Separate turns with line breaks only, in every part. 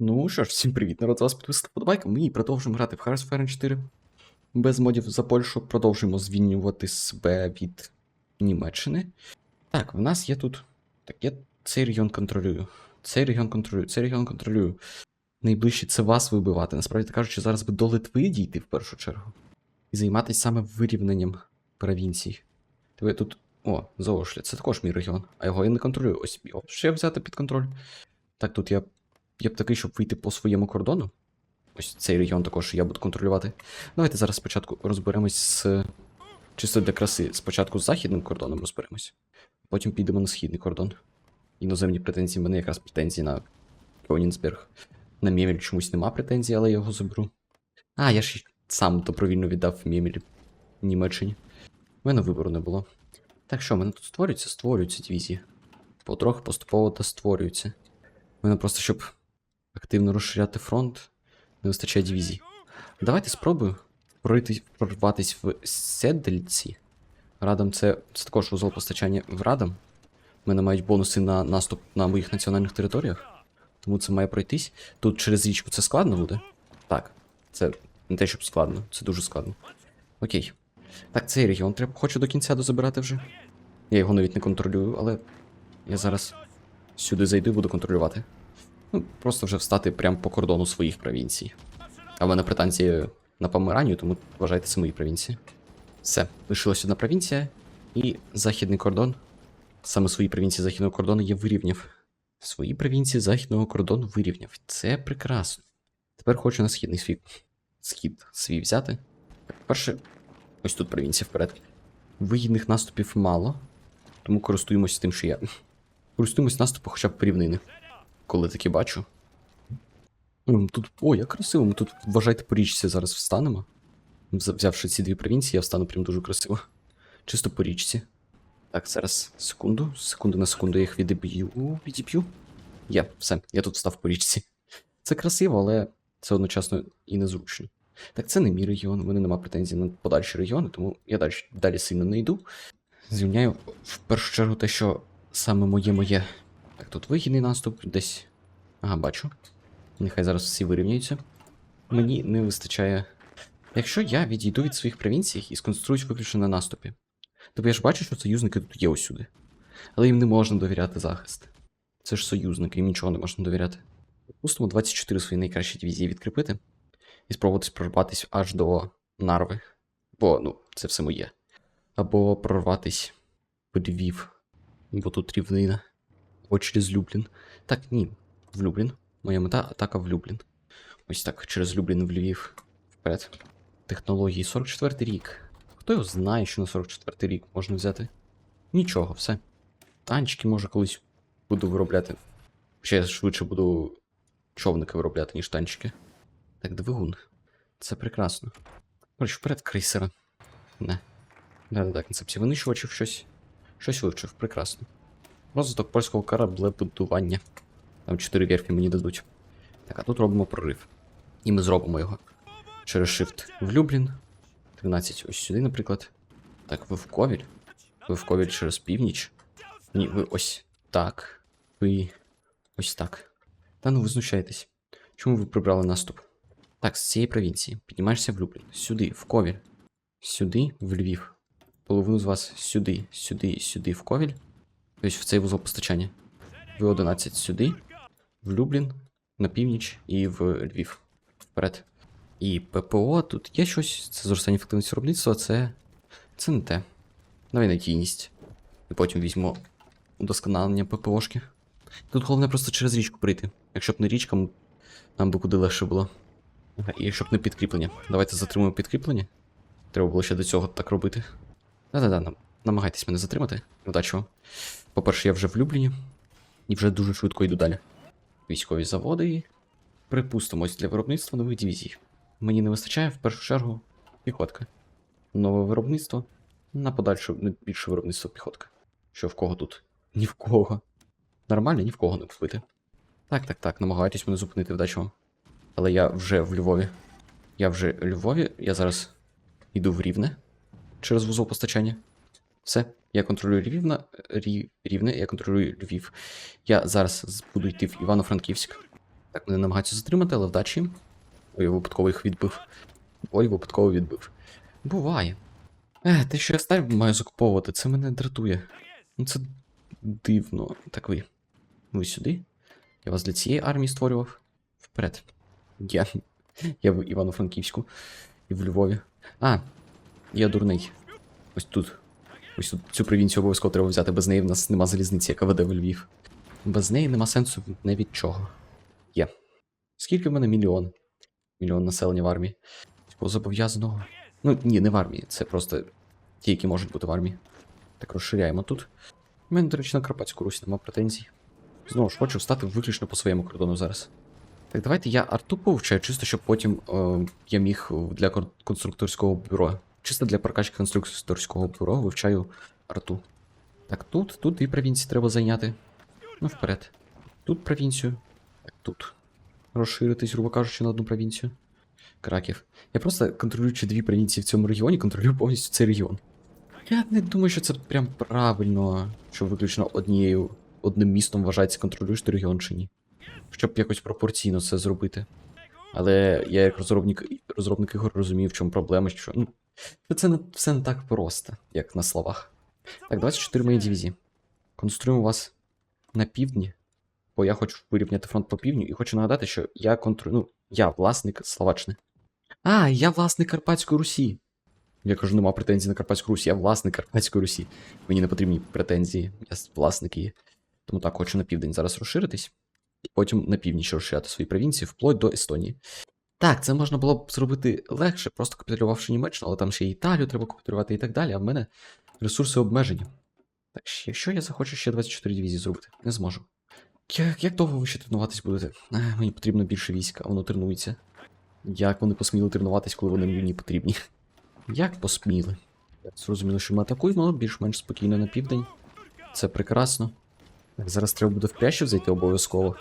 Ну що ж, всім привіт, народ, вас підписати подобайка. Ми продовжуємо грати в Hearts 4. Без модів за Польщу продовжуємо звільнювати себе від Німеччини. Так, в нас є тут. Так, я цей регіон контролюю. Цей регіон контролюю, цей регіон контролюю. Найближче це вас вибивати. Насправді кажучи, зараз би до Литви дійти в першу чергу. І займатися саме вирівненням провінцій. Диви, тут. О, Зоошля, це також мій регіон, а його я не контролюю. Ось його ще взяти під контроль. Так, тут я я б такий, щоб вийти по своєму кордону. Ось цей регіон також я буду контролювати. Давайте зараз спочатку розберемось з. Чисто для краси. Спочатку з західним кордоном розберемось. Потім підемо на східний кордон. Іноземні претензії. В мене якраз претензії на Кьонінсберг. На Мємель чомусь нема претензій, але я його заберу. А, я ж сам добровільно віддав Мємель Німеччині. У мене вибору не було. Так що, в мене тут створюються? Створюються дивізії. Потроху поступово та створюються. У мене просто щоб активно розширяти фронт, не вистачає дивізій. Давайте спробую прорватися в Седельці. Радам це, це також узол постачання в Радам. У мене мають бонуси на наступ на моїх національних територіях. Тому це має пройтись. Тут через річку це складно буде? Так. Це не те, щоб складно, це дуже складно. Окей. Так, цей регіон треба хочу до кінця дозабирати вже. Я його навіть не контролюю, але я зараз сюди зайду і буду контролювати. Ну, просто вже встати прямо по кордону своїх провінцій. А в мене претензії на Померанію, тому вважайте це мої провінції. Все, лишилась одна провінція, і західний кордон. Саме свої провінції західного кордону я вирівняв. Свої провінції західного кордону вирівняв. Це прекрасно. Тепер хочу на східний свій схід свій взяти. Перше, ось тут провінція вперед. Вигідних наступів мало, тому користуємося тим, що я. Користуємось наступом хоча б порівнини коли таке бачу. Тут, о, як красиво, ми тут, вважайте, по річці зараз встанемо. Взявши ці дві провінції, я встану прям дуже красиво. Чисто по річці. Так, зараз, секунду, секунду на секунду я їх відіб'ю. Відіб'ю. Є, все, я тут встав по річці. Це красиво, але це одночасно і незручно. Так, це не мій регіон, у мене нема претензій на подальші регіони, тому я далі, далі сильно не йду. Звільняю в першу чергу те, що саме моє моє. Так, тут вигідний наступ, десь. Ага, бачу. Нехай зараз всі вирівняються. Мені не вистачає. Якщо я відійду від своїх провінцій і сконцентруюсь виключно на наступі, то я ж бачу, що союзники тут є усюди. Але їм не можна довіряти захист. Це ж союзники, їм нічого не можна довіряти. Пустимо 24 свої найкращі дивізії відкріпити і спробувати прорватися аж до Нарви. Бо, ну, це все моє. Або прорватись в Львів, бо тут рівнина. Або через Люблін. Так, ні, в Люблін. Моя мета атака в Люблін. Ось так, через Люблін в Львів. Вперед. Технології 44 рік. Хто його знає, що на 44 рік можна взяти? Нічого, все. Танчики може колись буду виробляти. Ще я швидше буду човники виробляти, ніж танчики. Так, двигун. Це прекрасно. Коротше, вперед крейсера. Не. Да-да-да, концепція винищувачів щось. Щось вивчив, прекрасно. Розвиток польського кораблебудування. Там 4 верфі мені дадуть. Так, а тут робимо прорив. І ми зробимо його. Через Shift в Люблін. 13 ось сюди, наприклад. Так, ви в Ковіль. Ви в Ковіль через північ. Ні, ви ось так. Ви ось так. Та ну ви знущаєтесь. Чому ви прибрали наступ? Так, з цієї провінції. Піднімаєшся в Люблін. Сюди, в Ковіль. Сюди, в Львів. Половину з вас сюди, сюди, сюди, в Ковіль. Ось в цей вузол постачання. В11 сюди, в Люблін, на північ і в Львів. Вперед. І ППО тут є щось. Це зростання ефективності виробництва, це. Це не те. Давай надійність. І потім візьмемо удосконалення ППОшки. Тут головне просто через річку прийти. Якщо б не річка, нам би куди легше було. І якщо б не підкріплення. Давайте затримуємо підкріплення. Треба було ще до цього так робити. Да-да-да, намагайтесь мене затримати. Удачі вам. По-перше, я вже в Любліні. І вже дуже швидко йду далі. Військові заводи. Припустимо, ось для виробництва нових дивізій. Мені не вистачає в першу чергу піхотка. Нове виробництво. На подальше більше виробництво піхотка. Що в кого тут? Ні в кого. Нормально, ні в кого не вбити. Так, так, так, намагайтесь мене зупинити вдачу. Але я вже в Львові. Я вже в Львові, я зараз йду в Рівне через вузол постачання. Все, я контролюю Рівна, Рі, Рівне, я контролюю Львів. Я зараз буду йти в Івано-Франківськ. Так, вони намагаються затримати, але вдачі. Ой, я випадково їх відбив. Ой, випадково відбив. Буває. Е, те, що я сталь маю закуповувати, це мене дратує. Ну це дивно. Так ви. Ви сюди? Я вас для цієї армії створював. Вперед. Я. Я в Івано-Франківську і в Львові. А, я дурний. Ось тут. Ось тут цю провінцію обов'язково треба взяти. Без неї в нас нема залізниці, яка веде в Львів. Без неї нема сенсу не від чого. Є. Скільки в мене мільйон? Мільйон населення в армії. Такого зобов'язаного. Ну, ні, не в армії. Це просто ті, які можуть бути в армії. Так розширяємо тут. У мене, до речі, на Карпатську Русь нема претензій. Знову ж хочу встати виключно по своєму кордону зараз. Так, давайте я арту повчаю, чисто щоб потім е, я міг для конструкторського бюро. Чисто для прокачки конструкторського бюро вивчаю арту. Так, тут, тут дві провінції треба зайняти. Ну, вперед. Тут провінцію. Так, тут. Розширитись, грубо кажучи, на одну провінцію. Краків. Я просто контролюючи дві провінції в цьому регіоні, контролюю повністю цей регіон. Я не думаю, що це прям правильно, що виключно однією одним містом вважається контролюєш ти регіон чи ні. Щоб якось пропорційно це зробити. Але я як розробник, розробник ігор розумію, в чому проблема, що ну, це не, все не так просто, як на словах. Так, 24 мої дивізії. Конструюємо вас на півдні, бо я хочу вирівняти фронт по півдню, і хочу нагадати, що я контролюю. Ну, я власник Словаччини. А, я власник Карпатської Русі. Я кажу, нема претензій на Карпатську Русі, я власник Карпатської Русі. Мені не потрібні претензії, я власник її. Тому так, хочу на південь зараз розширитись, і потім на північ розширяти свої провінції вплоть до Естонії. Так, це можна було б зробити легше, просто капітулювавши Німеччину, але там ще й Італію треба капітулювати і так далі, а в мене ресурси обмежені. Так, якщо я захочу ще 24 дивізії зробити, не зможу. Як, як довго ви ще тренуватись будете? Е, мені потрібно більше війська, воно тренується. Як вони посміли тренуватись, коли вони мені потрібні? Як посміли? Зрозуміло, що ми атакуємо, більш-менш спокійно на південь. Це прекрасно. Так, зараз треба буде в Прящів зайти обов'язково.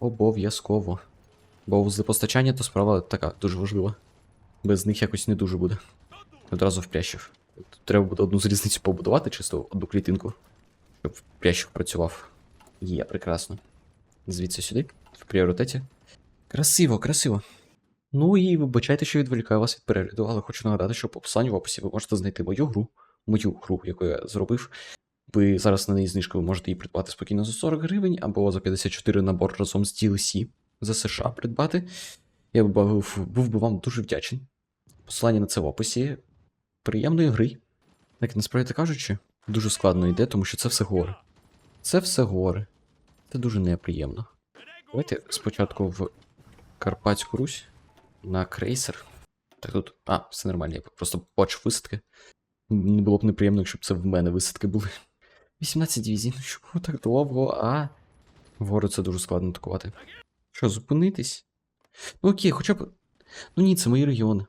Обов'язково. Бо вузли постачання то справа така дуже важлива. Без них якось не дуже буде. Одразу в Прящів. Треба буде одну залізницю побудувати, чисто одну клітинку. Щоб в Прящів працював. Є, прекрасно. Звідси сюди, в пріоритеті. Красиво, красиво. Ну і вибачайте, що відволікаю вас від перегляду, але хочу нагадати, що по посиланню в описі ви можете знайти мою гру, мою гру, яку я зробив. Ви зараз на неї знижку ви можете її придбати спокійно за 40 гривень або за 54 набор разом з DLC за США придбати. Я б був, був би вам дуже вдячний. Посилання на це в описі. Приємної гри. Так, насправді кажучи, дуже складно йде, тому що це все гори. Це все гори. Це дуже неприємно. Давайте спочатку в Карпатську Русь на крейсер. Так тут. А, все нормально, я просто бачу висадки. Не було б неприємно, якщо б це в мене висадки були. 18 дивізій, ну чому так довго, а? Вгору це дуже складно атакувати. Що, зупинитись? Ну окей, хоча б. Ну ні, це мої регіони.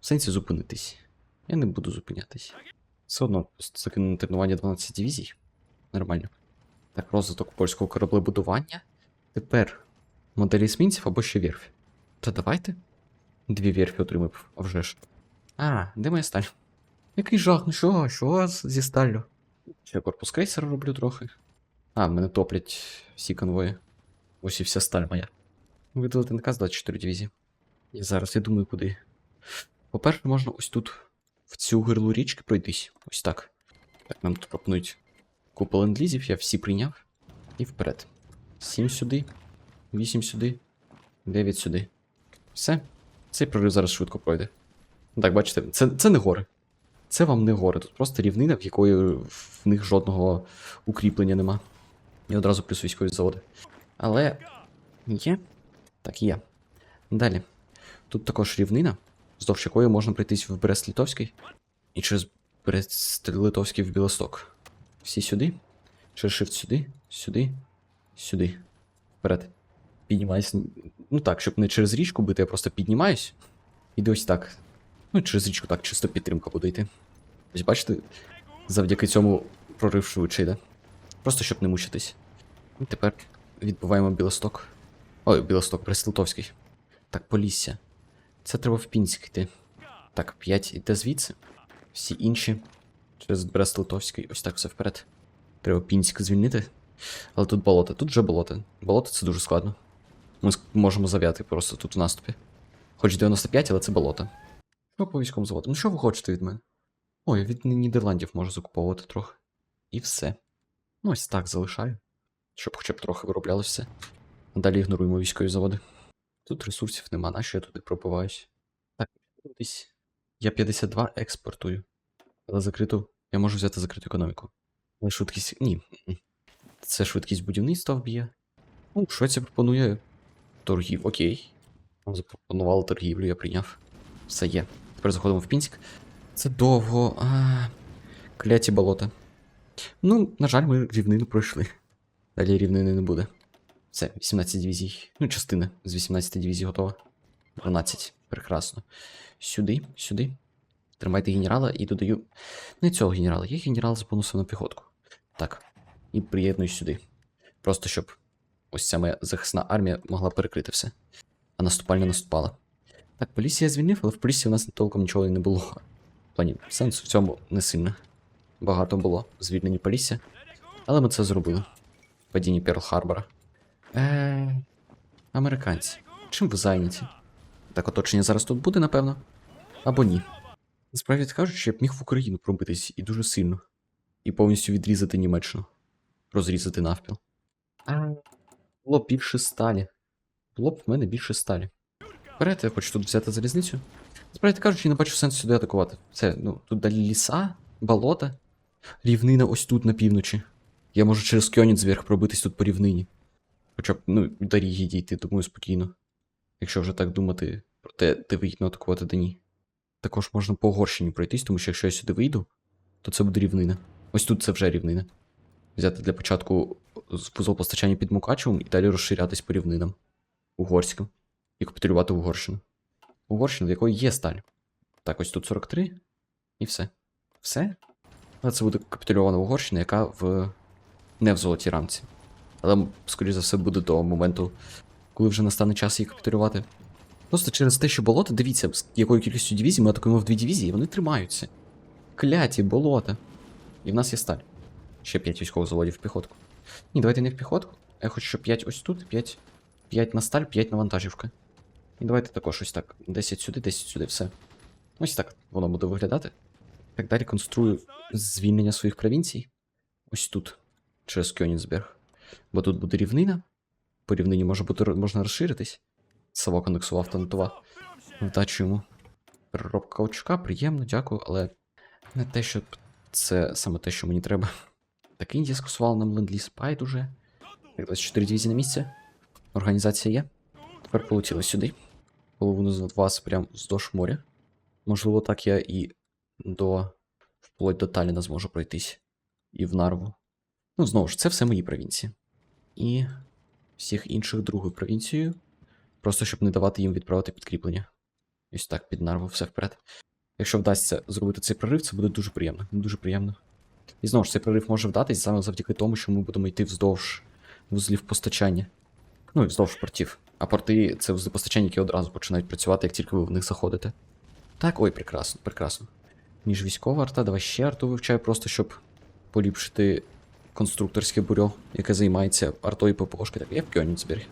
В сенсі зупинитись. Я не буду зупинятись. Все одно закину на тренування 12 дивізій. Нормально. Так, розвиток польського кораблебудування. Тепер моделі есмінців або ще верфь. Та давайте. Дві верфі отримав, а вже ж. А, де моя сталь? Який жах, ну що, що зі сталлю? Ще корпус крейсера роблю трохи. А, мене топлять всі конвої. Ось і вся сталь моя. Видалити наказ 24 дивізії. І зараз я думаю, куди. По-перше, можна ось тут, в цю гирлу річки пройтись. Ось так. Так, нам тут пропонують купу ленд-лізів, я всі прийняв. І вперед. 7 сюди, 8 сюди, 9 сюди. Все. Цей прорив зараз швидко пройде. Так, бачите, це, це не гори. Це вам не гори. Тут просто рівнина, в якої в них жодного укріплення нема. І одразу плюс військові заводи. Але є. Так, є. Далі. Тут також рівнина, вздовж якої можна пройтись в Брест-Литовський і через Брест-Литовський в Білосток. Всі сюди. Через shift сюди, сюди, сюди. Вперед. Піднімаюсь. Ну так, щоб не через річку бити, я просто піднімаюсь. Іди ось так. Ну, через річку так, чисто підтримка буде йти. Ось бачите, завдяки цьому прорив швидше йде. Просто щоб не мучитись. І тепер відбуваємо Білосток. Ой, Білосток, Брест-Литовський. Так, Полісся. Це треба в Пінськ йти. Так, 5 іде звідси. Всі інші. Через Брест-Литовський. Ось так все вперед. Треба Пінськ звільнити. Але тут болото. Тут вже болото. Болото це дуже складно. Ми можемо зав'яти просто тут в наступі. Хоч 95, але це болото. Що по військовому заводу? Ну що ви хочете від мене? Ой, я від Нідерландів можу закуповувати трохи. І все. Ну, ось так залишаю. Щоб хоча б трохи вироблялося. Далі ігноруємо військові заводи. Тут ресурсів нема, на що я туди пробиваюсь. Так. Я 52 експортую. Але закриту. Я можу взяти закриту економіку. Але швидкість. Ні. Це швидкість будівництва вб'є. Ну, Швеція пропонує торгів. Окей. Нам запропонували торгівлю, я прийняв. Все є. Тепер заходимо в Пінськ. Це довго. А... Кляті болота. Ну, на жаль, ми рівнину пройшли. Далі рівнини не буде. Все, 18 дивізій. Ну, частина з 18 дивізій готова. 12. Прекрасно. Сюди, сюди. Тримайте генерала і додаю. Не цього генерала, є генерал з бонусом на піхотку. Так. І приєднуюсь сюди. Просто щоб ось ця моя захисна армія могла перекрити все. А наступальня наступала. Так, полісі я звільнив, але в полісі у нас толком нічого і не було. В плані, сенсу в цьому не сильно. Багато було звільнені полісся. Але ми це зробили. Падіння Перл Харбора. Е. Американці. Чим ви зайняті? Так, оточення зараз тут буде, напевно. Або ні. Насправді кажучи, я б міг в Україну пробитись і дуже сильно. І повністю відрізати Німеччину. Розрізати навпіл. А, було б більше сталі. Було б в мене більше сталі. Вперед, я хочу тут взяти залізницю. Насправді кажучи, я не бачу сенсу сюди атакувати. Це, ну, тут далі ліса, болота, рівнина ось тут на півночі. Я можу через Кьонідзверг пробитись тут по рівнині. Хоча б, ну, доріги дійти, думаю, спокійно. Якщо вже так думати про те, де вигідно атакувати, де ні. Також можна по Угорщині пройтись, тому що якщо я сюди вийду, то це буде рівнина. Ось тут це вже рівнина. Взяти для початку вузол постачання під Мукачевом і далі розширятись по рівнинам угорським і капітулювати Угорщину. Угорщину, в якої є сталь. Так, ось тут 43, і все. Все? Але це буде капітульована Угорщина, яка в не в золотій рамці. Але, скоріш за все, буде до моменту, коли вже настане час її капітулювати. Просто через те, що болото, дивіться, з якою кількістю дивізій ми атакуємо в дві дивізії, і вони тримаються. Кляті, болота. І в нас є сталь. Ще 5 військових заводів в піхотку. Ні, давайте не в піхотку. Я хочу, щоб 5 ось тут, 5, 5 на сталь, 5 на вантажівка. І давайте також ось так. 10 сюди, 10 сюди, все. Ось так воно буде виглядати. Так далі конструю звільнення своїх провінцій. Ось тут, через Кьонінсберг. Бо тут буде рівнина. По рівнині може бути, можна розширитись. Савок анексував Тантува. Вдачу йому. Переробка каучука, приємно, дякую, але не те, що це саме те, що мені треба. Так, Індія скасувала нам ленд-ліз байдуже. Так, 24 дивізії на місці. Організація є. Тепер полетіли сюди. Половину з вас прям вздовж моря. Можливо, так я і до. вплоть до Таліна зможу пройтись. І в Нарву. Ну, знову ж, це все мої провінції. І всіх інших другою провінцією. Просто щоб не давати їм відправити підкріплення. Ось так, під Нарву, все вперед. Якщо вдасться зробити цей прорив, це буде дуже приємно. Дуже приємно. І знову ж цей прорив може вдатись саме завдяки тому, що ми будемо йти вздовж вузлів постачання. Ну і вздовж портів. А порти це вузли постачання, які одразу починають працювати, як тільки ви в них заходите. Так, ой, прекрасно, прекрасно. Між військова арта, давай ще арту вивчаю, просто щоб поліпшити конструкторське бюро, яке займається артою ППОшки. Так, я в Кьонінсберг.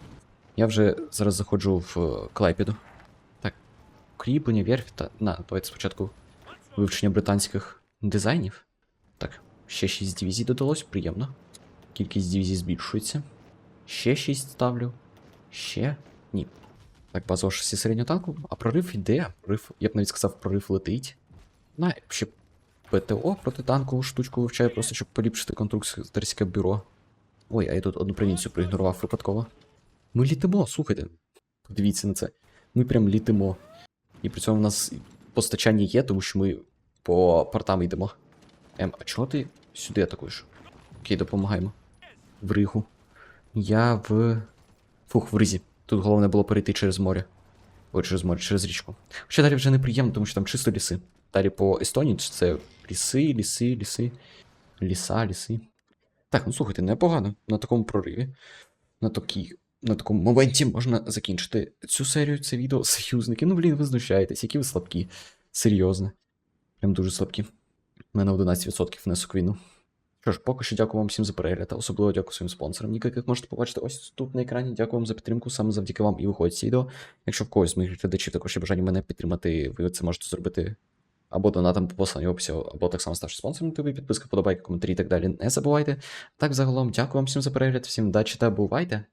Я вже зараз заходжу в е, Клайпеду. Так, кріплення, верфь та. На, давайте спочатку вивчення британських дизайнів. Так, ще 6 дивізій додалось, приємно. Кількість дивізій збільшується. Ще 6 ставлю. Ще. Ні. Так, базова шасі середнього танку. А прорив йде. Прорив, я б навіть сказав, прорив летить. На, ще ПТО протитанкову штучку вивчаю, просто щоб поліпшити конструкторське бюро. Ой, а я тут одну провінцію проігнорував випадково. Ми літимо, слухайте. Подивіться на це. Ми прям літимо. І при цьому в нас постачання є, тому що ми по портам йдемо. Ем, а чого ти сюди атакуєш? Окей, допомагаємо. В Ригу. Я в. Фух, в Ризі. Тут головне було перейти через море. Ой, через море, через річку. Хоча далі вже неприємно, тому що там чисто ліси. Далі по Естонії це ліси, ліси, ліси. Ліса, ліси. Так, ну слухайте, непогано на такому прориві. На такій. На такому моменті можна закінчити цю серію, це відео. Союзники. Ну, блін, ви знущаєтесь, які ви слабкі. Серйозно. Прям дуже слабкі. У мене 11% внесок війну. Що ж, поки що дякую вам всім за перегляд, та особливо дякую своїм спонсорам, Ніка, як можете побачити ось тут на екрані. Дякую вам за підтримку, саме завдяки вам і виходить ці відео. Якщо в когось з моїх глядачів також є бажання мене підтримати, ви це можете зробити або донатом по посланні описі, або так само ставши спонсором тобі, підписка, подобайка, коментарі і так далі. Не забувайте. Так, загалом, дякую вам всім за перегляд, всім удачі та бувайте!